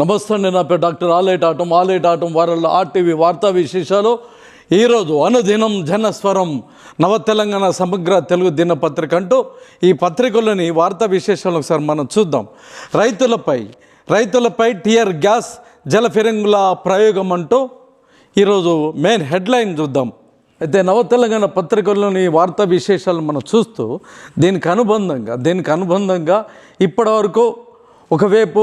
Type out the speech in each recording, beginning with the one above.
నమస్తే నేను నా పేరు డాక్టర్ ఆలేట్ ఆటం ఆలేట్ ఆటం వారల్లో ఆర్టీవీ వార్తా విశేషాలు. ఈరోజు అనుదినం జనస్వరం నవ తెలంగాణ సమగ్ర తెలుగు దినపత్రిక అంటూ ఈ పత్రికలోని వార్తా విశేషాలు ఒకసారి మనం చూద్దాం. రైతులపై రైతులపై టియర్ గ్యాస్ జల ఫిరంగుల ప్రయోగం అంటూ ఈరోజు మెయిన్ హెడ్లైన్ చూద్దాం. అయితే నవ తెలంగాణ పత్రికల్లోని వార్తా విశేషాలు మనం చూస్తూ దీనికి అనుబంధంగా దీనికి అనుబంధంగా ఇప్పటివరకు ఒకవైపు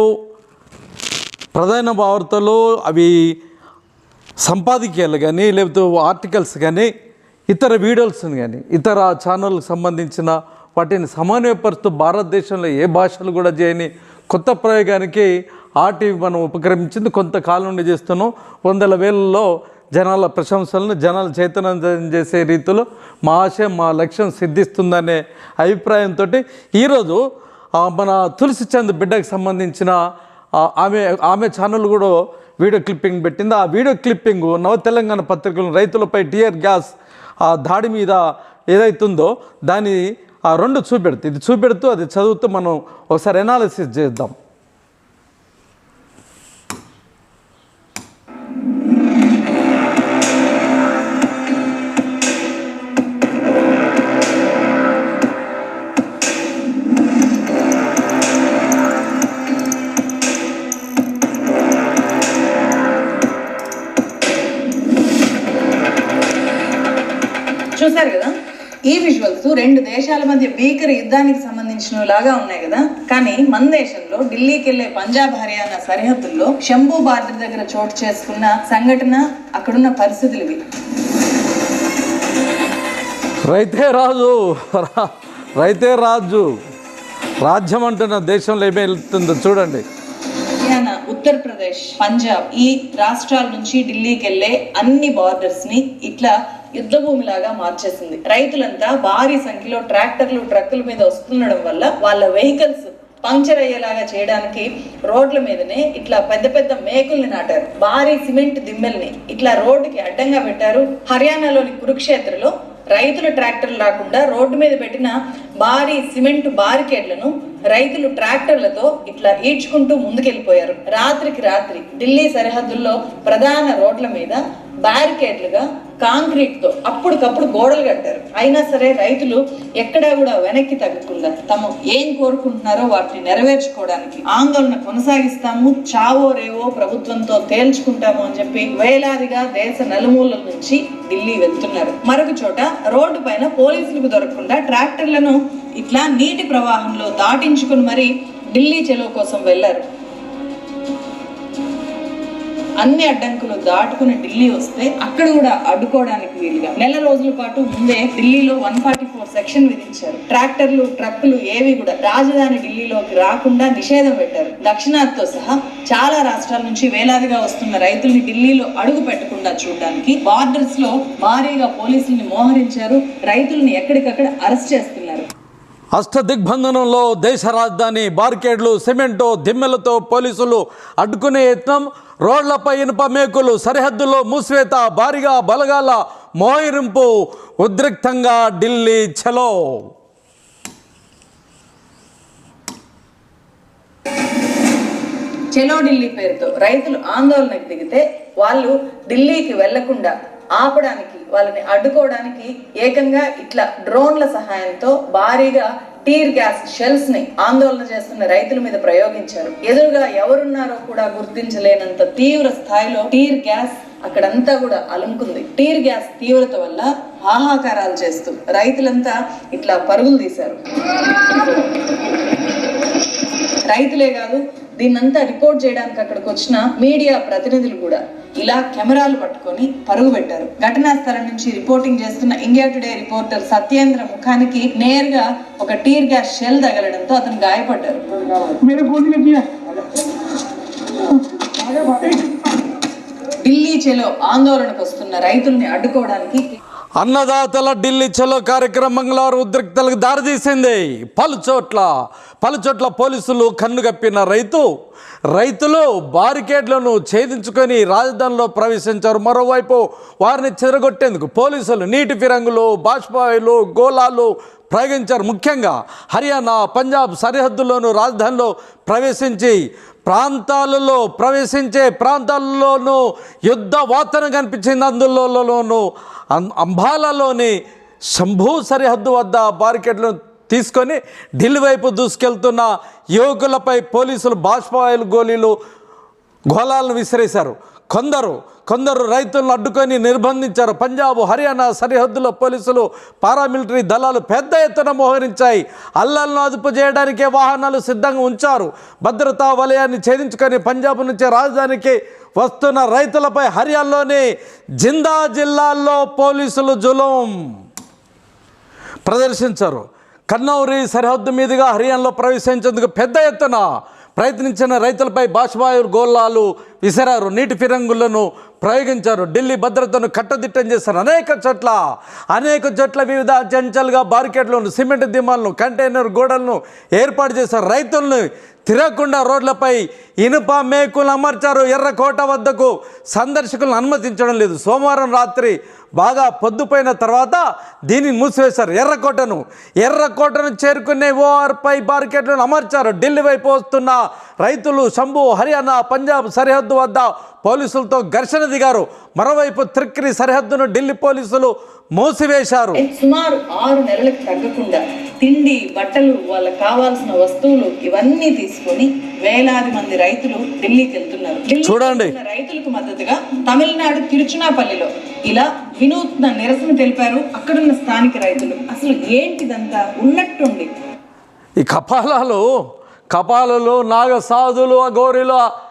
ప్రధాన వార్తలు అవి సంపాదకీయాలు కానీ లేకపోతే ఆర్టికల్స్ కానీ ఇతర వీడియోస్ని కానీ ఇతర ఛానల్కి సంబంధించిన వాటిని సమన్వయపరుస్తూ భారతదేశంలో ఏ భాషలు కూడా చేయని కొత్త ప్రయోగానికి ఆర్టీవీ మనం ఉపక్రమించింది కొంతకాలం నుండి చేస్తున్నాం. వందల వేలలో జనాల ప్రశంసలను జనాల చైతన్యం చేసే రీతిలో మా ఆశయం మా లక్ష్యం సిద్ధిస్తుందనే అభిప్రాయంతో ఈరోజు మన తులసి చంద్ బిడ్డకు సంబంధించిన ఆమె ఆమె ఛానల్ కూడా వీడియో క్లిప్పింగ్ పెట్టింది. ఆ వీడియో క్లిప్పింగ్ నవ తెలంగాణ పత్రికలు రైతులపై టియర్ గ్యాస్ ఆ దాడి మీద ఏదైతుందో దాని ఆ రెండు చూపెడుతుంది ఇది చూపెడుతూ అది చదువుతూ మనం ఒకసారి ఎనాలిసిస్ చేద్దాం. చూసారు కదా? ఈ విజువల్స్ రెండు దేశాల మధ్య భీకర యుద్ధానికి సంబంధించిన లాగా ఉన్నాయి కదా? కానీ మన దేశంలో ఢిల్లీకి వెళ్ళే పంజాబ్ హర్యానా సరిహద్దుల్లో శంభు బార్డర్ దగ్గర చోటు చేసుకున్న సంఘటన అక్కడున్న పరిస్థితులు ఇవి. రైతే రాజు రైతే రాజు. రాజ్యం అంటున్న దేశంలో ఏమి వెళ్తుందో చూడండి. హర్యానా ఉత్తరప్రదేశ్ పంజాబ్ ఈ రాష్ట్రాల నుంచి ఢిల్లీకి వెళ్ళే అన్ని బార్డర్స్ని ఇట్లా యుద్ధభూమిలాగా మార్చేసింది. రైతులంతా భారీ సంఖ్యలో ట్రాక్టర్లు ట్రక్కుల మీద వస్తుండడం వల్ల వాళ్ళ వెహికల్స్ పంక్చర్ అయ్యేలాగా చేయడానికి రోడ్ల మీదనే ఇట్లా పెద్ద పెద్ద మేకుల్ని నాటారు. భారీ సిమెంట్ దిమ్మెల్ని ఇట్లా రోడ్డుకి అడ్డంగా పెట్టారు. హర్యానాలోని కురుక్షేత్రలో రైతుల ట్రాక్టర్లు రాకుండా రోడ్డు మీద పెట్టిన భారీ సిమెంట్ బారికేడ్లను రైతులు ట్రాక్టర్లతో ఇట్లా ఈడ్చుకుంటూ ముందుకెళ్ళిపోయారు. రాత్రికి రాత్రి ఢిల్లీ సరిహద్దుల్లో ప్రధాన రోడ్ల మీద బ్యారికేడ్లుగా కాంక్రీట్తో అప్పటికప్పుడు గోడలు కట్టారు. అయినా సరే రైతులు ఎక్కడా కూడా వెనక్కి తగ్గకుండా తమ ఏం కోరుకుంటున్నారో వాటిని నెరవేర్చుకోవడానికి ఆందోళన కొనసాగిస్తాము చావో రేవో ప్రభుత్వంతో తేల్చుకుంటాము అని చెప్పి వేలాదిగా దేశ నలుమూలల నుంచి ఢిల్లీ వెళ్తున్నారు. మరొక చోట రోడ్డు పైన పోలీసులకు దొరకకుండా ట్రాక్టర్లను ఇట్లా నీటి ప్రవాహంలో దాటించుకుని మరీ ఢిల్లీ చెలో కోసం వెళ్ళారు అన్ని అడ్డంకులు దాటుకుని ఢిల్లీ వస్తే అక్కడ కూడా అడ్డుకోవడానికి వీలుగా. నెల రోజుల పాటు ముందే ఢిల్లీలో వన్ ఫార్టీ ఫోర్ సెక్షన్ విధించారు. ట్రాక్టర్లు ట్రక్కులు ఏవి కూడా రాజధాని ఢిల్లీలోకి రాకుండా నిషేధం పెట్టారు. దక్షిణాదితో సహా చాలా రాష్ట్రాల నుంచి వేలాదిగా వస్తున్న రైతుల్ని ఢిల్లీలో అడుగు పెట్టకుండా చూడడానికి బార్డర్స్లో భారీగా పోలీసుల్ని మోహరించారు. రైతుల్ని ఎక్కడికక్కడ అరెస్ట్ చేస్తున్నారు. అష్టదిగ్బంధనంలో దేశ రాజధాని బార్కేడ్లు సిమెంటు దిమ్మెలతో పోలీసులు అడ్డుకునే యత్నం రోడ్లపై ఇనుప మేకులు సరిహద్దులో మూసివేత భారీగా బలగాల మోహరింపు ఉద్రిక్తంగా ఢిల్లీ చలో. చెలో ఢిల్లీ పేరుతో రైతులు ఆందోళనకు దిగితే వాళ్ళు ఢిల్లీకి వెళ్ళకుండా ఆపడానికి వాళ్ళని అడ్డుకోవడానికి ఏకంగా ఇట్లా డ్రోన్ల సహాయంతో భారీగా టీర్ గ్యాస్ షెల్స్ని ఆందోళన చేస్తున్న రైతుల మీద ప్రయోగించారు. ఎదురుగా ఎవరున్నారో కూడా గుర్తించలేనంత తీవ్ర స్థాయిలో టీర్ గ్యాస్ అక్కడంతా కూడా అలుముకుంది. టీర్ గ్యాస్ తీవ్రత వల్ల హాహాకారాలు చేస్తూ రైతులంతా ఇట్లా పరుగులు తీశారు. రైతులే కాదు దీన్నంతా రిపోర్ట్ చేయడానికి అక్కడికి వచ్చిన మీడియా ప్రతినిధులు కూడా ఇలా కెమెరాలు పట్టుకొని పరుగు పెట్టారు. ఘటనా స్థలం నుంచి రిపోర్టింగ్ చేస్తున్న ఇండియా టుడే రిపోర్టర్ సత్యేంద్ర ముఖానికి నేరుగా ఒక టీర్ గ్యాస్ షెల్ తగలడంతో అతను గాయపడ్డారు. ఢిల్లీ చెలో ఆందోళనకు వస్తున్న రైతుల్ని అడ్డుకోవడానికి అన్నదాతల ఢిల్లీ చలో కార్యక్రమంలో మంగళవారం ఉద్రిక్తలకు దారితీసింది పలుచోట్ల పలుచోట్ల పోలీసులు కన్ను పోలీసులు కన్నుగప్పిన రైతు రైతులు బారికేడ్లను ఛేదించుకొని రాజధానిలో ప్రవేశించారు. మరోవైపు వారిని చెరగొట్టేందుకు పోలీసులు నీటి ఫిరంగులు బాష్పాయిలు గోళాలు ప్రయోగించారు. ముఖ్యంగా హర్యానా పంజాబ్ సరిహద్దుల్లోనూ రాజధానిలో ప్రవేశించి ప్రాంతాలలో ప్రవేశించే ప్రాంతాలలోనూ యుద్ధ వాతన కనిపించింది. అందులోనూ అం- శంభూ సరిహద్దు వద్ద బారికెట్లను తీసుకొని ఢిల్లీ వైపు దూసుకెళ్తున్న యువకులపై పోలీసులు బాష్పాయిలు గోళీలు గోళాలను విసిరేశారు. కొందరు కొందరు రైతులను అడ్డుకొని నిర్బంధించారు. పంజాబ్ హర్యానా సరిహద్దులో పోలీసులు పారామిలిటరీ దళాలు పెద్ద ఎత్తున మోహరించాయి. అల్లలను అదుపు చేయడానికే వాహనాలు సిద్ధంగా ఉంచారు. భద్రతా వలయాన్ని ఛేదించుకొని పంజాబ్ నుంచి రాజధానికి వస్తున్న రైతులపై హర్యానాలోని జిందా జిల్లాల్లో పోలీసులు జులం ప్రదర్శించారు. కన్నౌరి సరిహద్దు మీదుగా హర్యానాలో ప్రవేశించేందుకు పెద్ద ఎత్తున ప్రయత్నించిన రైతులపై బాష్పాయుర్ గోళాలు విసిరారు. నీటి ఫిరంగులను ప్రయోగించారు. ఢిల్లీ భద్రతను కట్టదిట్టం చేశారు. అనేక చోట్ల అనేక చోట్ల వివిధ చంచల్గా బార్కెట్లను సిమెంట్ దిమాలను కంటైనర్ గోడలను ఏర్పాటు చేశారు. రైతులను తిరగకుండా రోడ్లపై ఇనుప మేకులు అమర్చారు ఎర్రకోట వద్దకు సందర్శకులను అనుమతించడం లేదు. సోమవారం రాత్రి బాగా పొద్దుపోయిన తర్వాత దీనిని మూసివేశారు. ఎర్రకోటను ఎర్రకోటను చేరుకునే ఓఆర్పై బార్కెట్లను అమర్చారు. ఢిల్లీ వైపు వస్తున్న రైతులు శంభు హర్యానా పంజాబ్ సరిహద్దు వద్ద పోలీసులతో ఘర్షణ దిగారు. మరోవైపు త్రిక్రి సరిహద్దును ఢిల్లీ పోలీసులు మూసివేశారు. సుమారు ఆరు నెలలకు తగ్గకుండా తిండి బట్టలు వాళ్ళకి కావాల్సిన వస్తువులు ఇవన్నీ తీసుకొని వేలాది మంది రైతులు ఢిల్లీకి వెళ్తున్నారు. చూడండి. రైతులకు మద్దతుగా తమిళనాడు తిరుచునాపల్లిలో ఇలా వినూత్న నిరసన తెలిపారు అక్కడున్న స్థానిక రైతులు. అసలు ఏంటిదంతా? ఉన్నట్టుండి. ఈ కపాలాలు కపాలలు నాగసాధులు అఘోరిలు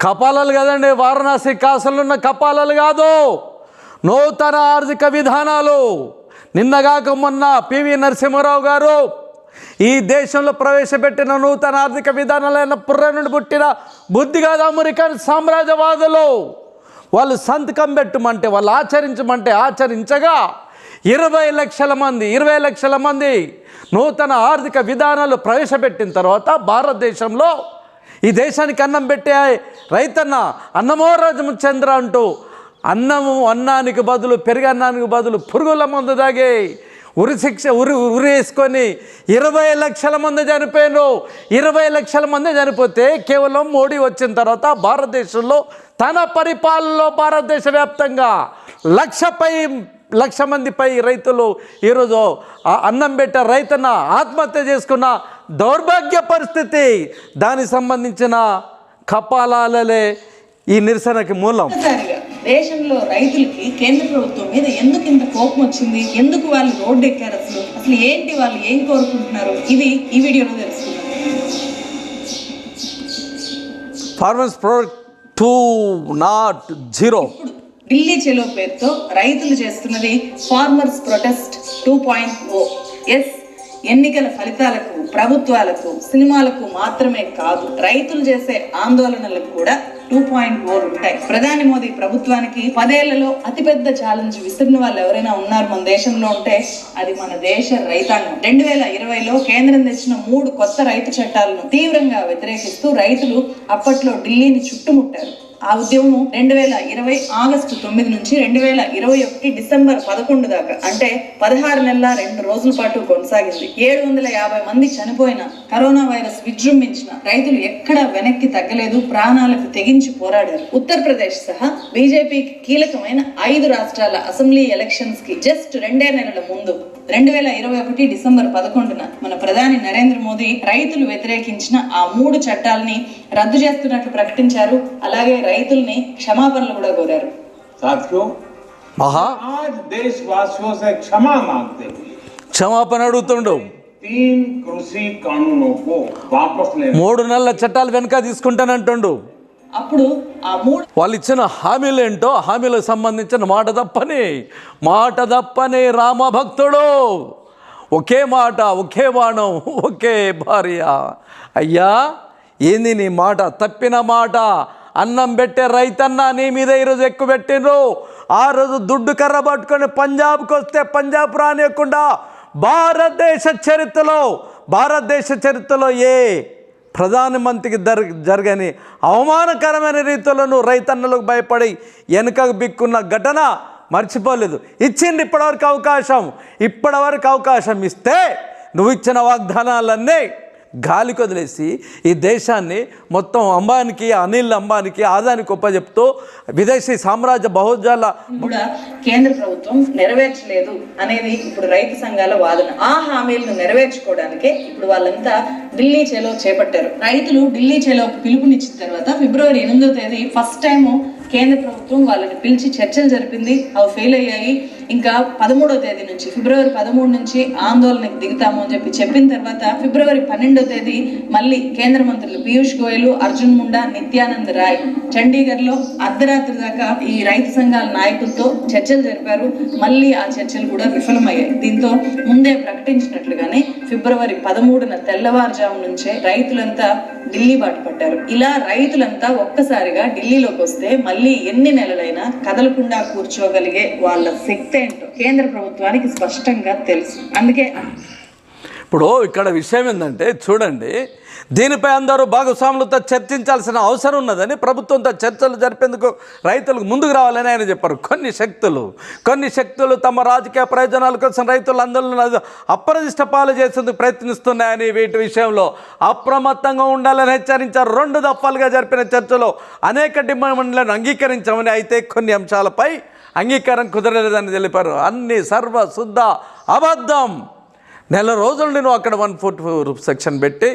కపాలాలు కదండి వారణాసి కాసులు ఉన్న కపాలాలు కాదు. నూతన ఆర్థిక విధానాలు. నిన్నగాక మొన్న పివి నరసింహారావు గారు ఈ దేశంలో ప్రవేశపెట్టిన నూతన ఆర్థిక విధానాలైన పుర్ర నుండి పుట్టిన బుద్ధి కాదు అమెరికన్ సామ్రాజ్యవాదులు. వాళ్ళు సంతకం పెట్టమంటే వాళ్ళు ఆచరించమంటే ఆచరించగా ఇరవై లక్షల మంది ఇరవై లక్షల మంది నూతన ఆర్థిక విధానాలు ప్రవేశపెట్టిన తర్వాత భారతదేశంలో ఈ దేశానికి అన్నం పెట్టే రైతన్న అన్నమో రాజముచంద్ర అంటూ అన్నము అన్నానికి బదులు పెరుగన్నానికి బదులు పురుగుల మందు తాగే ఉరి శిక్ష ఉరి ఉరేసుకొని ఇరవై లక్షల మంది చనిపోయారు ఇరవై లక్షల మంది చనిపోతే కేవలం మోడీ వచ్చిన తర్వాత భారతదేశంలో తన పరిపాలనలో భారతదేశ వ్యాప్తంగా లక్షపై లక్ష మందిపై రైతులు ఈరోజు అన్నం పెట్ట రైతన్న ఆత్మహత్య చేసుకున్న దౌర్భాగ్య పరిస్థితి. దానికి సంబంధించిన కపాలాలలే ఈ నిరసనకి మూలం. దేశంలో రైతులకి కేంద్ర ప్రభుత్వం మీద ఎందుకు ఇంత కోపం వచ్చింది? ఎందుకు వాళ్ళు రోడ్డు ఎక్కారు అసలు? అసలు ఏంటి వాళ్ళు ఏం కోరుకుంటున్నారు? ఇది ఈ వీడియోలో తెలుసుకుందాం. Farmers protest two not zero Delhi Chalo పేరుతో రైతులు చేస్తున్నది farmers protest two point O S ఎన్నికల ఫలితాలకు ప్రభుత్వాలకు సినిమాలకు మాత్రమే కాదు రైతులు చేసే ఆందోళనలకు కూడా టూ పాయింట్ ఫోర్ ఉంటాయి. ప్రధాని మోదీ ప్రభుత్వానికి పదేళ్ళలో అతిపెద్ద ఛాలెంజ్ విసిరిన వాళ్ళు ఎవరైనా ఉన్నారు మన దేశంలో ఉంటే అది మన దేశ రైతాంగం. రెండు వేల ఇరవైలో కేంద్రం తెచ్చిన మూడు కొత్త రైతు చట్టాలను తీవ్రంగా వ్యతిరేకిస్తూ రైతులు అప్పట్లో ఢిల్లీని చుట్టుముట్టారు. ఆ ఉద్యమం రెండు వేల ఇరవై ఆగస్టు తొమ్మిది నుంచి రెండు వేల ఇరవై ఒకటి డిసెంబర్ పదకొండు దాకా అంటే పదహారు నెలల రెండు రోజుల పాటు కొనసాగింది. ఏడు వందల యాభై మంది చనిపోయిన కరోనా వైరస్ విజృంభించిన రైతులు ఎక్కడ వెనక్కి తగ్గలేదు ప్రాణాలకు తెగించి పోరాడారు. ఉత్తరప్రదేశ్ సహా బీజేపీకి కీలకమైన ఐదు రాష్ట్రాల అసెంబ్లీ ఎలక్షన్స్కి జస్ట్ రెండే నెలల ముందు రెండు వేల ఇరవై ఒకటి డిసెంబర్ పదకొండున మన ప్రధాని నరేంద్ర మోదీ రైతులు వ్యతిరేకించిన ఆ మూడు చట్టాలని రద్దు చేస్తున్నట్లు ప్రకటించారు. అలాగే రైతుల్ని క్షమాపణలు కూడా కోరారు. క్షమాపణ అడుగుతుండు. మూడు నెలల చట్టాలు వెనక తీసుకుంటానంటుండు. అప్పుడు ఆ మూడు వాళ్ళు ఇచ్చిన హామీలు ఏంటో హామీలకు సంబంధించిన మాట తప్పని. మాట తప్పని రామభక్తుడు. ఒకే మాట ఒకే బాణం ఒకే భార్య. అయ్యా ఏంది నీ మాట? తప్పిన మాట. అన్నం పెట్టే రైతన్న నీ మీద ఈరోజు ఎక్కువ పెట్టిండ్రు. ఆ రోజు దుడ్డు కర్ర పట్టుకొని పంజాబ్కి వస్తే పంజాబ్ రానియకుండా భారతదేశ చరిత్రలో భారతదేశ చరిత్రలో ఏ ప్రధానమంత్రికి దర్ జరగని అవమానకరమైన రీతిలోనూ రైతన్నలకు భయపడి వెనుకకు బిక్కున్న ఘటన మర్చిపోలేదు. ఇచ్చింది ఇప్పటివరకు అవకాశం. ఇప్పటివరకు అవకాశం ఇస్తే నువ్వు ఇచ్చిన వాగ్దానాలన్నీ గాలికి వదిలేసి ఈ దేశాన్ని మొత్తం అంబానికి అనిల్ అంబానికి ఆదానికి చెప్తూ విదేశీ సామ్రాజ్య బహుజాల కూడా కేంద్ర ప్రభుత్వం నెరవేర్చలేదు అనేది ఇప్పుడు రైతు సంఘాల వాదన. ఆ హామీలను నెరవేర్చుకోవడానికే ఇప్పుడు వాళ్ళంతా ఢిల్లీ చేలో చేపట్టారు. రైతులు ఢిల్లీ చేలోకి పిలుపునిచ్చిన తర్వాత ఫిబ్రవరి ఎనిమిదో తేదీ ఫస్ట్ టైం కేంద్ర ప్రభుత్వం వాళ్ళని పిలిచి చర్చలు జరిపింది. అవి ఫెయిల్ అయ్యాయి. ఇంకా పదమూడో తేదీ నుంచి ఫిబ్రవరి పదమూడు నుంచి ఆందోళనకు దిగుతాము అని చెప్పి చెప్పిన తర్వాత ఫిబ్రవరి పన్నెండో తేదీ మళ్ళీ కేంద్ర మంత్రులు పీయూష్ గోయల్ అర్జున్ ముండా నిత్యానంద్ రాయ్. చండీగఢ్లో అర్ధరాత్రి దాకా ఈ రైతు సంఘాల నాయకులతో చర్చలు జరిపారు. మళ్ళీ ఆ చర్చలు కూడా విఫలమయ్యాయి. దీంతో ముందే ప్రకటించినట్లుగానే ఫిబ్రవరి పదమూడున తెల్లవారుజాము నుంచే రైతులంతా ఢిల్లీ బాట పట్టారు ఇలా రైతులంతా ఒక్కసారిగా ఢిల్లీలోకి వస్తే మళ్ళీ ఎన్ని నెలలైనా కదలకుండా కూర్చోగలిగే వాళ్ళ శక్తి ఏంటో కేంద్ర ప్రభుత్వానికి స్పష్టంగా తెలుసు. అందుకే ఇప్పుడు ఇక్కడ విషయం ఏంటంటే చూడండి దీనిపై అందరూ భాగస్వాములతో చర్చించాల్సిన అవసరం ఉన్నదని ప్రభుత్వంతో చర్చలు జరిపేందుకు రైతులకు ముందుకు రావాలని ఆయన చెప్పారు. కొన్ని శక్తులు కొన్ని శక్తులు తమ రాజకీయ ప్రయోజనాల కోసం రైతుల ఆందోళన అప్రదిష్ట పాలు చేసేందుకు ప్రయత్నిస్తున్నాయని వీటి విషయంలో అప్రమత్తంగా ఉండాలని హెచ్చరించారు. రెండు దఫాలుగా జరిపిన చర్చలో అనేక డిమాండ్లను అంగీకరించామని అయితే కొన్ని అంశాలపై అంగీకారం కుదరలేదని తెలిపారు. అన్ని సర్వ శుద్ధ అబద్ధం. నెల రోజులు నేను అక్కడ వన్ ఫోర్టీ ఫోర్ సెక్షన్ పెట్టి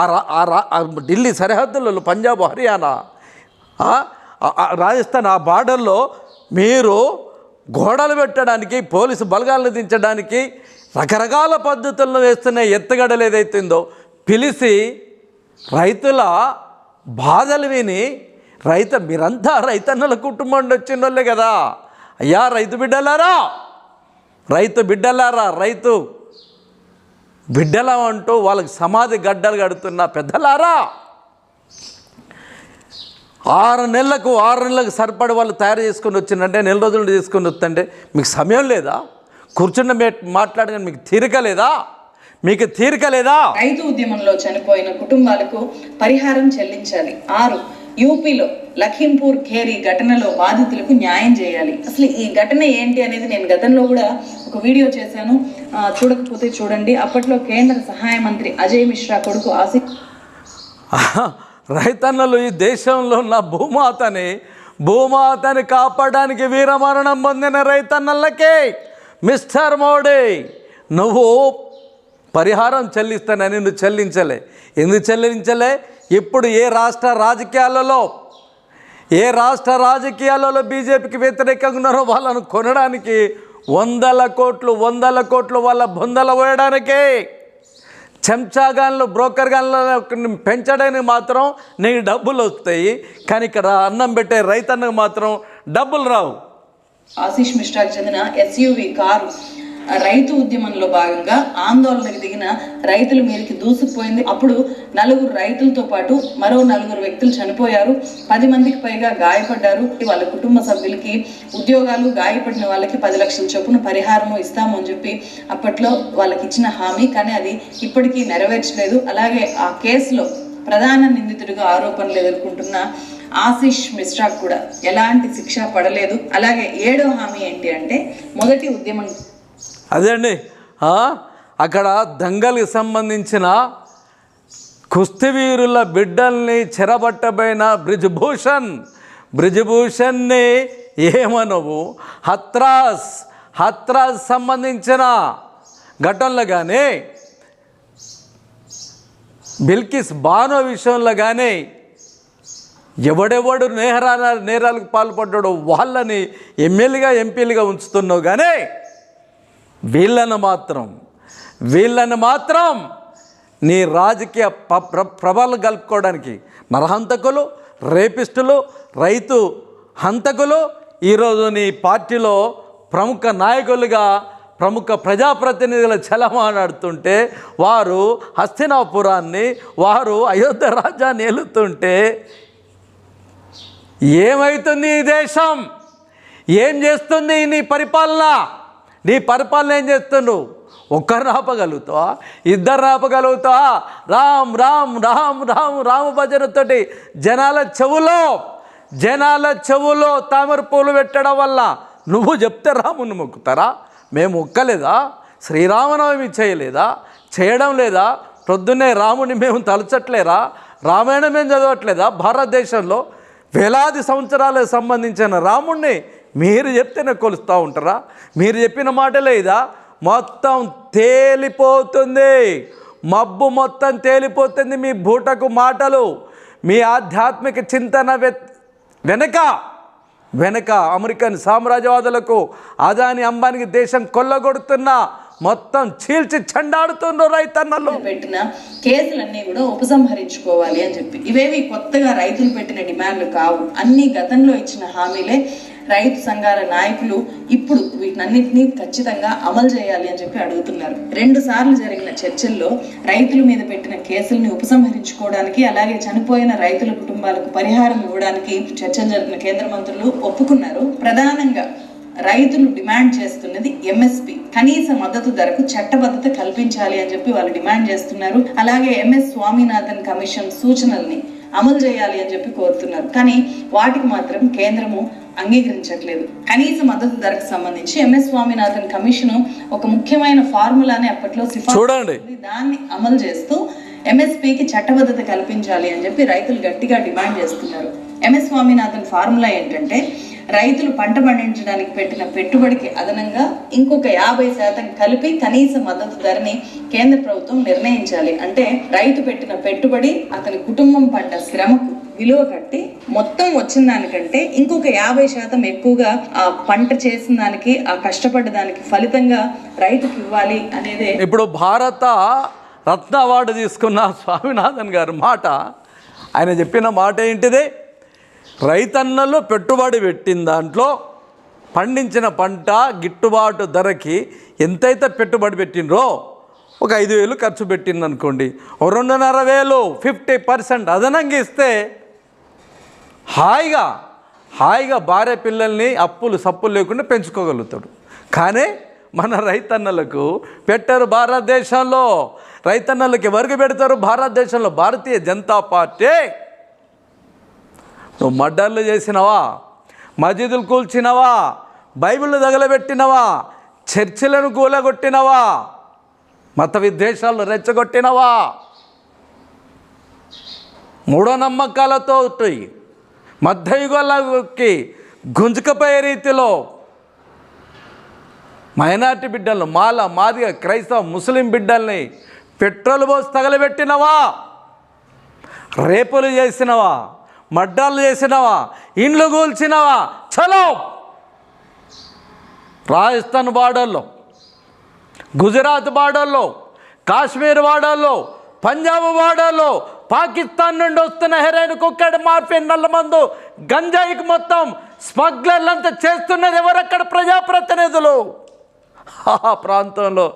ఆ రా ఆ ఢిల్లీ సరిహద్దులలో పంజాబ్ హర్యానా రాజస్థాన్ ఆ బార్డర్లో మీరు గోడలు పెట్టడానికి పోలీసు బలగాలను దించడానికి రకరకాల పద్ధతులను వేస్తున్న ఎత్తుగడలు ఏదైతుందో పిలిచి రైతుల బాధలు విని రైత మీరంతా రైతన్నల కుటుంబం వచ్చిన వాళ్ళే కదా. అయ్యా రైతు బిడ్డలారా? రైతు బిడ్డలారా రైతు బిడ్డలా అంటూ వాళ్ళకి సమాధి గడ్డలు కడుతున్న పెద్దలారా? ఆరు నెలలకు ఆరు నెలలకు సరిపడి వాళ్ళు తయారు చేసుకొని వచ్చిందంటే నెల రోజులు తీసుకొని వస్తుంటే మీకు సమయం లేదా? కూర్చున్న మాట్లాడగానే మీకు తీరిక లేదా? మీకు తీరిక లేదా? రైతు ఉద్యమంలో చనిపోయిన కుటుంబాలకు పరిహారం చెల్లించాలి. ఆరు యూపీలో లఖింపూర్ ఖేరీ ఘటనలో బాధితులకు న్యాయం చేయాలి. అసలు ఈ ఘటన ఏంటి అనేది నేను గతంలో కూడా ఒక వీడియో చేశాను. చూడకపోతే చూడండి. అప్పట్లో కేంద్ర సహాయ మంత్రి అజయ్ మిశ్రా కొడుకు ఆసి రైతన్నలు ఈ దేశంలో ఉన్న భూమాతని భూమాతని కాపాడడానికి వీరమరణం పొందిన రైతన్నలకే మిస్టర్ మోడీ నువ్వు పరిహారం చెల్లిస్తానని నువ్వు చెల్లించలే. ఎందుకు చెల్లించలే? ఇప్పుడు ఏ రాష్ట్ర రాజకీయాలలో ఏ రాష్ట్ర రాజకీయాలలో బీజేపీకి వ్యతిరేకంగా ఉన్నారో వాళ్ళను కొనడానికి వందల కోట్లు వందల కోట్లు వాళ్ళ బొందల పోయడానికే. చెంచాగాన్లు బ్రోకర్ గాన్లు పెంచడానికి మాత్రం నీకు డబ్బులు వస్తాయి. కానీ ఇక్కడ అన్నం పెట్టే రైతన్నకు మాత్రం డబ్బులు రావు. ఆశీష్ మిశ్రాకి చెందిన ఎస్యూవి కారు రైతు ఉద్యమంలో భాగంగా ఆందోళనకు దిగిన రైతుల మీదకి దూసుకుపోయింది. అప్పుడు నలుగురు రైతులతో పాటు మరో నలుగురు వ్యక్తులు చనిపోయారు. పది మందికి పైగా గాయపడ్డారు. వాళ్ళ కుటుంబ సభ్యులకి ఉద్యోగాలు గాయపడిన వాళ్ళకి పది లక్షల చొప్పున పరిహారము ఇస్తామని చెప్పి అప్పట్లో వాళ్ళకి ఇచ్చిన హామీ. కానీ అది ఇప్పటికీ నెరవేర్చలేదు. అలాగే ఆ కేసులో ప్రధాన నిందితుడిగా ఆరోపణలు ఎదుర్కొంటున్న ఆశీష్ మిశ్రా కూడా ఎలాంటి శిక్ష పడలేదు. అలాగే ఏడో హామీ ఏంటి అంటే మొదటి ఉద్యమం అదే అండి అక్కడ దంగల్కి సంబంధించిన కుస్తీవీరుల బిడ్డల్ని చెరబట్టబోయిన బ్రిజ్భూషణ్. బ్రిజ్భూషణ్ని ఏమనవు? హత్రాస్. హత్రాస్ సంబంధించిన ఘటనలు కానీ బిల్కిస్ బానో విషయంలో కానీ ఎవడెవడు నేహరా నేరాలకు పాల్పడ్డాడో వాళ్ళని ఎమ్మెల్యేగా ఎంపీలుగా ఉంచుతున్నావు కానీ వీళ్ళను మాత్రం వీళ్ళను మాత్రం నీ రాజకీయ ప- ప్ర- ప్రభలు కలుపుకోవడానికి నరహంతకులు రేపిస్టులు రైతు హంతకులు ఈరోజు నీ పార్టీలో ప్రముఖ నాయకులుగా ప్రముఖ ప్రజాప్రతినిధుల చలమాడుతుంటే వారు హస్తినాపురాన్ని వారు అయోధ్య రాజ్యాన్ని ఏలుతుంటే ఏమవుతుంది ఈ దేశం? ఏం చేస్తుంది నీ పరిపాలన? నీ పరిపాలన ఏం చేస్తున్నావు ఒక్కరిని ఆపగలుగుతావా ఇద్దరు ఆపగలుగుతావా రామ్ రామ్ రామ్ రామ్ రామ భజనతోటి జనాల చెవులో జనాల చెవులో తామర పూలు పెట్టడం వల్ల నువ్వు చెప్తే రాముని మొక్కుతారా? మేము మొక్కలేదా? శ్రీరామనవమి చేయలేదా? చేయడం లేదా? ప్రొద్దున్నే రాముని మేము తలచట్లేరా రామాయణం మేము చదవట్లేదా? భారతదేశంలో వేలాది సంవత్సరాలకు సంబంధించిన రాముణ్ణి మీరు చెప్తేనే కొలుస్తూ ఉంటారా? మీరు చెప్పిన మాట లేదా మొత్తం తేలిపోతుంది. మబ్బు మొత్తం తేలిపోతుంది మీ బూటకు మాటలు. మీ ఆధ్యాత్మిక చింతన వె- వెనక వెనక అమెరికన్ సామ్రాజ్యవాదులకు అదాని అంబానికి దేశం కొల్లగొడుతున్న మొత్తం చీల్చి చెండాడుతుండ్రు రైతన్నలు. పెట్టిన కేసులన్నీ కూడా ఉపసంహరించుకోవాలి అని చెప్పి. ఇవేవి కొత్తగా రైతులు పెట్టిన డిమాండ్లు కావు. అన్ని గతంలో ఇచ్చిన హామీలే రైతు సంఘాల నాయకులు ఇప్పుడు వీటినన్నింటినీ ఖచ్చితంగా అమలు చేయాలి అని చెప్పి అడుగుతున్నారు. రెండు సార్లు జరిగిన చర్చల్లో రైతుల మీద పెట్టిన కేసుల్ని ఉపసంహరించుకోవడానికి అలాగే చనిపోయిన రైతుల కుటుంబాలకు పరిహారం ఇవ్వడానికి చర్చలు జరిపిన కేంద్ర మంత్రులు ఒప్పుకున్నారు. ప్రధానంగా రైతులు డిమాండ్ చేస్తున్నది ఎంఎస్పి కనీస మద్దతు ధరకు చట్టబద్ధత కల్పించాలి అని చెప్పి వాళ్ళు డిమాండ్ చేస్తున్నారు. అలాగే ఎంఎస్ స్వామినాథన్ కమిషన్ సూచనల్ని అమలు చేయాలి అని చెప్పి కోరుతున్నారు. కానీ వాటికి మాత్రం కేంద్రము అంగీకరించట్లేదు. కనీస మద్దతు ధరకు సంబంధించి ఎంఎస్ స్వామినాథన్ కమిషన్ ఒక ముఖ్యమైన ఫార్ములాని అప్పట్లో సిఫార్సు చూడండి. దాన్ని అమలు చేస్తూ ఎంఎస్పికి చట్టబద్ధత కల్పించాలి అని చెప్పి రైతులు గట్టిగా డిమాండ్ చేస్తున్నారు. ఎంఎస్ స్వామినాథన్ ఫార్ములా ఏంటంటే రైతులు పంట పండించడానికి పెట్టిన పెట్టుబడికి అదనంగా ఇంకొక యాభై శాతం కలిపి కనీస మద్దతు ధరని కేంద్ర ప్రభుత్వం నిర్ణయించాలి. అంటే రైతు పెట్టిన పెట్టుబడి అతని కుటుంబం పడ్డ శ్రమకు విలువ కట్టి మొత్తం వచ్చిన దానికంటే ఇంకొక యాభై శాతం ఎక్కువగా ఆ పంట చేసిన దానికి ఆ కష్టపడ్డ దానికి ఫలితంగా రైతుకి ఇవ్వాలి అనేదే ఇప్పుడు భారత రత్న అవార్డు తీసుకున్న స్వామినాథన్ గారు మాట. ఆయన చెప్పిన మాట ఏంటిదే? రైతన్నలు పెట్టుబడి పెట్టిన దాంట్లో పండించిన పంట గిట్టుబాటు ధరకి ఎంతైతే పెట్టుబడి పెట్టినరో ఒక ఐదు వేలు ఖర్చు పెట్టింది అనుకోండి రెండున్నర వేలు ఫిఫ్టీ పర్సెంట్ అదనంగా ఇస్తే హాయిగా హాయిగా భార్య పిల్లల్ని అప్పులు సప్పులు లేకుండా పెంచుకోగలుగుతాడు. కానీ మన రైతన్నలకు పెట్టారు భారతదేశంలో. రైతన్నలకి ఎవరికి పెడతారు భారతదేశంలో. భారతీయ జనతా పార్టీ నువ్వు మర్డర్లు చేసినవా? మసీదులు కూల్చినవా? బైబిల్ను తగలబెట్టినవా? చర్చిలను కూలగొట్టినవా? మత విద్వేషాలు రెచ్చగొట్టినవా? మూఢనమ్మకాలతో మధ్యయుగాలకి గుంజుకపోయే రీతిలో మైనార్టీ బిడ్డలను మాల మాదిగ క్రైస్తవ ముస్లిం బిడ్డల్ని పెట్రోల్ పోసి తగలబెట్టినవా? రేపులు చేసినవా? మడ్డాలు చేసినవా? ఇండ్లు కూల్చినవా? చలో! రాజస్థాన్ బార్డర్లో గుజరాత్ బార్డర్లో కాశ్మీర్ బార్డర్లో పంజాబ్ బార్డర్లో పాకిస్తాన్ నుండి వస్తున్న హెరైన్ కుక్కడి మార్ఫిన్ నల్లమందు గంజాయికి మొత్తం స్మగ్లర్లంతా చేస్తున్నది ఎవరక్కడ ప్రజాప్రతినిధులు? ఆ ప్రాంతంలో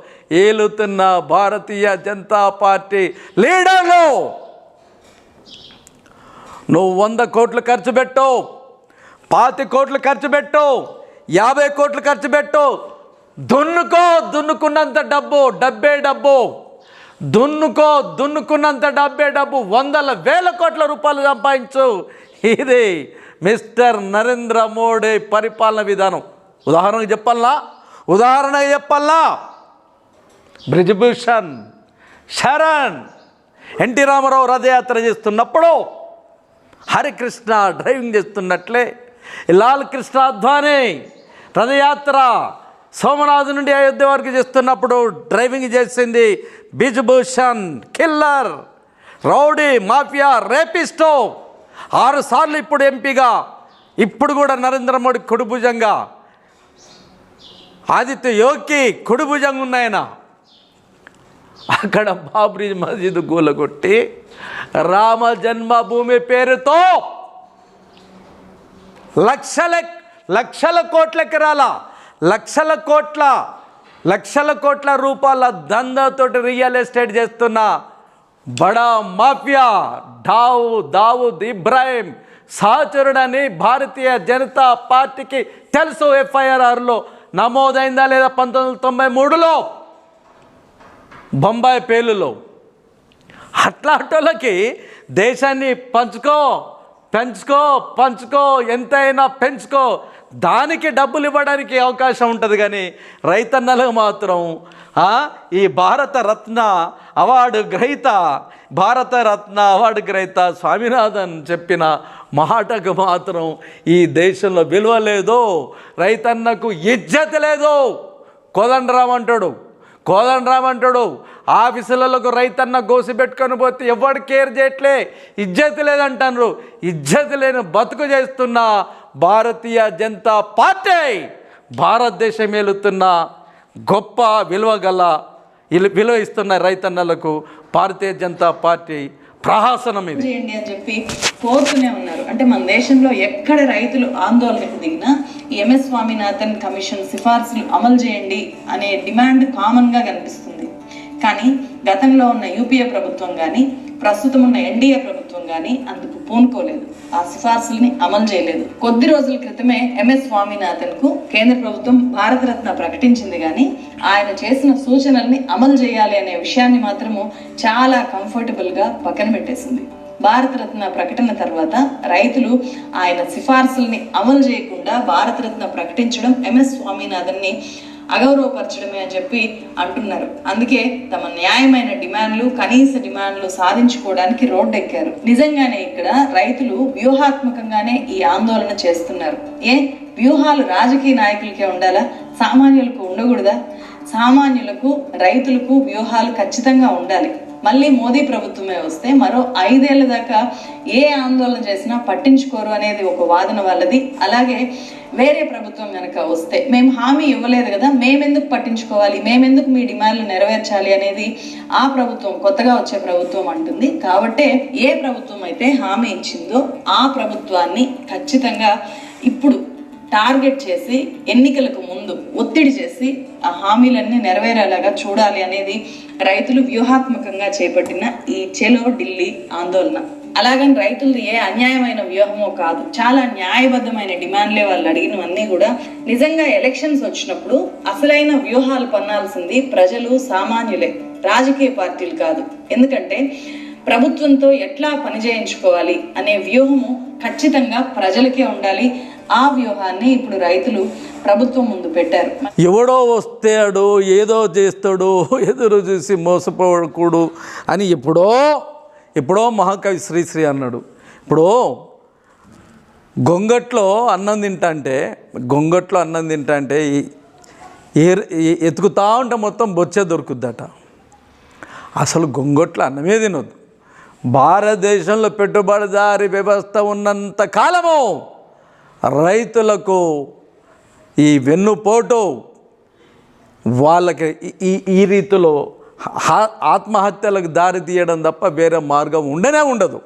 ఏలుతున్న భారతీయ జనతా పార్టీ లీడర్లు! నువ్వు వంద కోట్లు ఖర్చు పెట్టు పాతి కోట్లు ఖర్చు పెట్టు యాభై కోట్లు ఖర్చు పెట్టు దున్నుకో దున్నుకున్నంత డబ్బు డబ్బే డబ్బు. దున్నుకో దున్నుకున్నంత డబ్బే డబ్బు. వందల వేల కోట్ల రూపాయలు సంపాదించు. ఇది మిస్టర్ నరేంద్ర మోడీ పరిపాలన విధానం. ఉదాహరణకు చెప్పాలా ఉదాహరణకు చెప్పాలా బ్రిజ్భూషణ్ శరణ్ ఎన్టీ రామారావు రథయాత్ర చేస్తున్నప్పుడు హరికృష్ణ డ్రైవింగ్ చేస్తున్నట్లే. లాల్ కృష్ణ అద్వానీ రథయాత్ర సోమనాథ్ నుండి అయోధ్య వరకు చేస్తున్నప్పుడు డ్రైవింగ్ చేసింది బిజ్భూషణ్ కిల్లర్. రౌడీ మాఫియా రేపిస్టో. ఆరుసార్లు ఇప్పుడు ఎంపీగా. ఇప్పుడు కూడా నరేంద్ర మోడీ కుడిభుజంగా. ఆదిత్య యోగి కుడిభుజంగా ఉన్నాయన. అక్కడ బాబ్రీ మసీదు గూలగొట్టి రామ జన్మభూమి పేరుతో లక్షల లక్షల కోట్ల ఎకరాల లక్షల కోట్ల లక్షల కోట్ల రూపాయల దందాతోటి రియల్ ఎస్టేట్ చేస్తున్న బడా మాఫియా డావు దావుద్ ఇబ్రాహిం సహచరుడని భారతీయ జనతా పార్టీకి తెలుసు ఎఫ్ఐఆర్ఆర్లో. నమోదైందా లేదా పంతొమ్మిది వందల తొంభై మూడులో? బొంబాయి పేలులో. అట్లాంటోళ్ళకి దేశాన్ని పంచుకో పెంచుకో పంచుకో ఎంతైనా పెంచుకో. దానికి డబ్బులు ఇవ్వడానికి అవకాశం ఉంటుంది కానీ రైతన్నలకు మాత్రం ఈ భారతరత్న అవార్డు గ్రహీత భారత రత్న అవార్డు గ్రహీత స్వామినాథన్ చెప్పిన మాటకు మాత్రం ఈ దేశంలో విలువ లేదు రైతన్నకు ఇజ్జత లేదు. కోదండరామ్ అంటాడు. కోదండరామ్ అంటాడు ఆఫీసులకు రైతన్న గోసి పెట్టుకొని పోతే ఎవడు కేర్ చేయట్లే? ఇజ్జత్ లేదంటారు ఇజ్జత లేని బతుకు చేస్తున్న భారతీయ జనతా పార్టీ భారతదేశం ఏలుతున్న గొప్ప విలువ గల విలువ ఇస్తున్న రైతన్నలకు భారతీయ జనతా పార్టీ ప్రహాసనం ఇది. అని చెప్పి కోరుతూనే ఉన్నారు. అంటే మన దేశంలో ఎక్కడ రైతులు ఆందోళనకు దిగినా ఎంఎస్ స్వామినాథన్ కమిషన్ సిఫార్సులు అమలు చేయండి అనే డిమాండ్ కామన్గా కనిపిస్తుంది. కానీ గతంలో ఉన్న యూపీఏ ప్రభుత్వం కానీ ప్రస్తుతం ఉన్న ఎన్డీఏ ప్రభుత్వం కానీ అందుకు పూనుకోలేదు. ఆ సిఫార్సుల్ని అమలు చేయలేదు. కొద్ది రోజుల క్రితమే ఎంఎస్ స్వామినాథన్కు కేంద్ర ప్రభుత్వం భారతరత్న ప్రకటించింది కానీ ఆయన చేసిన సూచనల్ని అమలు చేయాలి అనే విషయాన్ని మాత్రము చాలా కంఫర్టబుల్గా పక్కన పెట్టేసింది. భారతరత్న ప్రకటన తర్వాత రైతులు ఆయన సిఫార్సుల్ని అమలు చేయకుండా భారతరత్న ప్రకటించడం ఎంఎస్ స్వామినాథన్ని అగౌరవపరచడమే అని చెప్పి అంటున్నారు. అందుకే తమ న్యాయమైన డిమాండ్లు కనీస డిమాండ్లు సాధించుకోవడానికి రోడ్డెక్కారు. నిజంగానే ఇక్కడ రైతులు వ్యూహాత్మకంగానే ఈ ఆందోళన చేస్తున్నారు. ఏ? వ్యూహాలు రాజకీయ నాయకులకే ఉండాలా? సామాన్యులకు ఉండకూడదా? సామాన్యులకు రైతులకు వ్యూహాలు ఖచ్చితంగా ఉండాలి. మళ్ళీ మోదీ ప్రభుత్వమే వస్తే మరో ఐదేళ్ళ దాకా ఏ ఆందోళన చేసినా పట్టించుకోరు అనేది ఒక వాదన వాళ్ళది. అలాగే వేరే ప్రభుత్వం కనుక వస్తే మేము హామీ ఇవ్వలేదు కదా మేమెందుకు పట్టించుకోవాలి మేమెందుకు మీ డిమాండ్లు నెరవేర్చాలి అనేది ఆ ప్రభుత్వం కొత్తగా వచ్చే ప్రభుత్వం అంటుంది. కాబట్టే ఏ ప్రభుత్వం అయితే హామీ ఇచ్చిందో ఆ ప్రభుత్వాన్ని ఖచ్చితంగా ఇప్పుడు టార్గెట్ చేసి ఎన్నికలకు ముందు ఒత్తిడి చేసి ఆ హామీలన్నీ నెరవేరేలాగా చూడాలి అనేది రైతులు వ్యూహాత్మకంగా చేపట్టిన ఈ చెలో ఢిల్లీ ఆందోళన. అలాగని రైతులది ఏ అన్యాయమైన వ్యూహమో కాదు. చాలా న్యాయబద్ధమైన డిమాండ్లే వాళ్ళు అడిగినవన్నీ కూడా నిజంగా ఎలక్షన్స్ వచ్చినప్పుడు అసలైన వ్యూహాలు పన్నాల్సింది ప్రజలు సామాన్యులే రాజకీయ పార్టీలు కాదు. ఎందుకంటే ప్రభుత్వంతో ఎట్లా పని చేయించుకోవాలి అనే వ్యూహము ఖచ్చితంగా ప్రజలకే ఉండాలి. ఆ వ్యూహాన్ని ఇప్పుడు రైతులు ప్రభుత్వం ముందు పెట్టారు. ఎవడో వస్తాడు ఏదో చేస్తాడు ఎదురు చూసి మోసపోకూడు అని ఎప్పుడో ఎప్పుడో మహాకవి శ్రీశ్రీ అన్నాడు. ఇప్పుడు గొంగట్లో అన్నం తింటా అంటే గొంగట్లో అన్నం తింటా అంటే ఏ- ఎతుకుతా ఉంటే మొత్తం బొచ్చే దొరుకుద్దట. అసలు గొంగొట్ల అన్నమే తినొద్దు. భారతదేశంలో పెట్టుబడిదారి వ్యవస్థ ఉన్నంత కాలము రైతులకు ఈ వెన్నుపోటు వాళ్ళకి ఈ- ఈ రీతిలో ఆత్మహత్యలకు దారి తీయడం తప్ప వేరే మార్గం ఉండనే ఉండదు.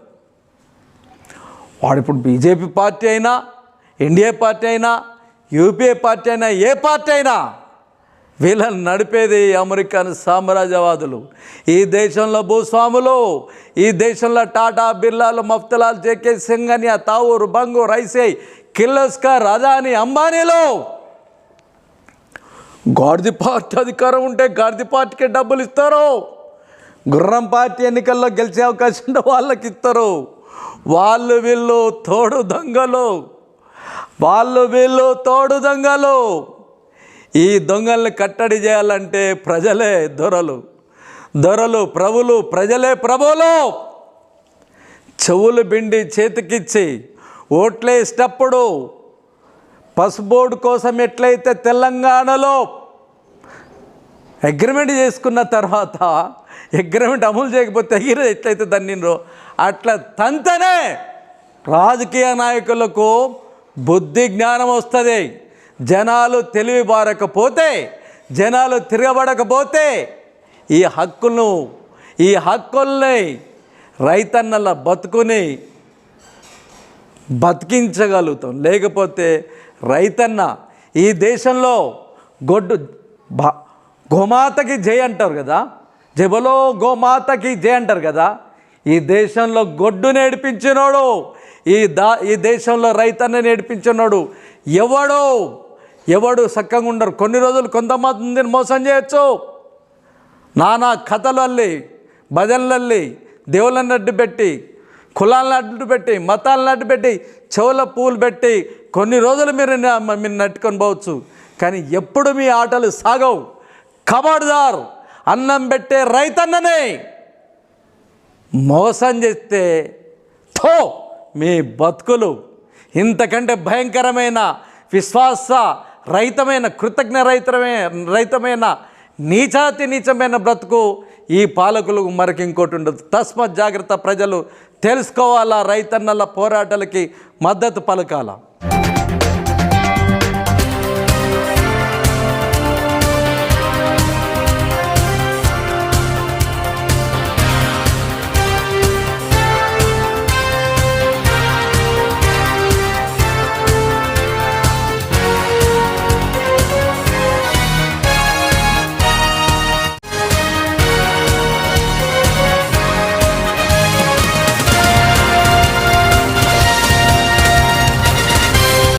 వాడు ఇప్పుడు బీజేపీ పార్టీ అయినా ఎన్డీఏ పార్టీ అయినా యూపీఏ పార్టీ అయినా ఏ పార్టీ అయినా వీళ్ళని నడిపేది అమెరికన్ సామ్రాజ్యవాదులు. ఈ దేశంలో భూస్వాములు ఈ దేశంలో టాటా బిర్లాలు మఫ్తలాల్ జేకే సింగనియా తావూరు బంగు రైసే కిర్లోస్కర్ అదాని అంబానీలో. గాడిది పార్టీ అధికారం ఉంటే గాడిది పార్టీకి డబ్బులు ఇస్తారు. గుర్రం పార్టీ ఎన్నికల్లో గెలిచే అవకాశం ఉంటే వాళ్ళకి ఇస్తారు. వాళ్ళు వీళ్ళు తోడు దొంగలు. వాళ్ళు వీళ్ళు తోడు దొంగలు. ఈ దొంగల్ని కట్టడి చేయాలంటే ప్రజలే దొరలు. దొరలు ప్రభులు ప్రజలే ప్రభులు. చెవులు బిండి చేతికిచ్చి ఓట్లేసేటప్పుడు పసుబోర్డు కోసం ఎట్లయితే తెలంగాణలో అగ్రిమెంట్ చేసుకున్న తర్వాత అగ్రిమెంట్ అమలు చేయకపోతే ఎగిరి ఎట్లయితే దన్నిండ్రో అట్లా తంతనే రాజకీయ నాయకులకు బుద్ధి జ్ఞానం వస్తుంది. జనాలు తెలివి బారకపోతే జనాలు తిరగబడకపోతే ఈ హక్కులను ఈ హక్కుల్ని రైతన్నల బతుకుని బతికించగలుగుతాం. లేకపోతే రైతన్న ఈ దేశంలో గొడ్డు గోమాతకి జై అంటారు కదా? జబలో గోమాతకి జై అంటారు కదా? ఈ దేశంలో గొడ్డు నేర్పించినోడు ఈ దా ఈ దేశంలో రైతన్న నేర్పించినోడు ఎవడో? ఎవడు సక్కంగా ఉండరు. కొన్ని రోజులు కొంతమందిని మోసం చేయొచ్చు. నానా కథలల్లి భజనలల్లి దేవుళ్ళని అడ్డు పెట్టి కులాలను అడ్డు పెట్టి మతాలను అడ్డు పెట్టి చెవుల పూలు పెట్టి కొన్ని రోజులు మీరు మీరు నట్టుకొని పోవచ్చు. కానీ ఎప్పుడు మీ ఆటలు సాగవు. కబడ్దార్ అన్నం పెట్టే రైతన్ననే. మోసం చేస్తే థో మీ బతుకులు. ఇంతకంటే భయంకరమైన విశ్వాస రహితమైన కృతజ్ఞ రహితమైన రహితమైన నీచాతి నీచమైన బ్రతుకు ఈ పాలకులకు మరొక ఇంకోటి ఉండదు. తస్మత్ జాగ్రత్త ప్రజలు తెలుసుకోవాలా రైతన్నల పోరాటాలకి మద్దతు పలకాల?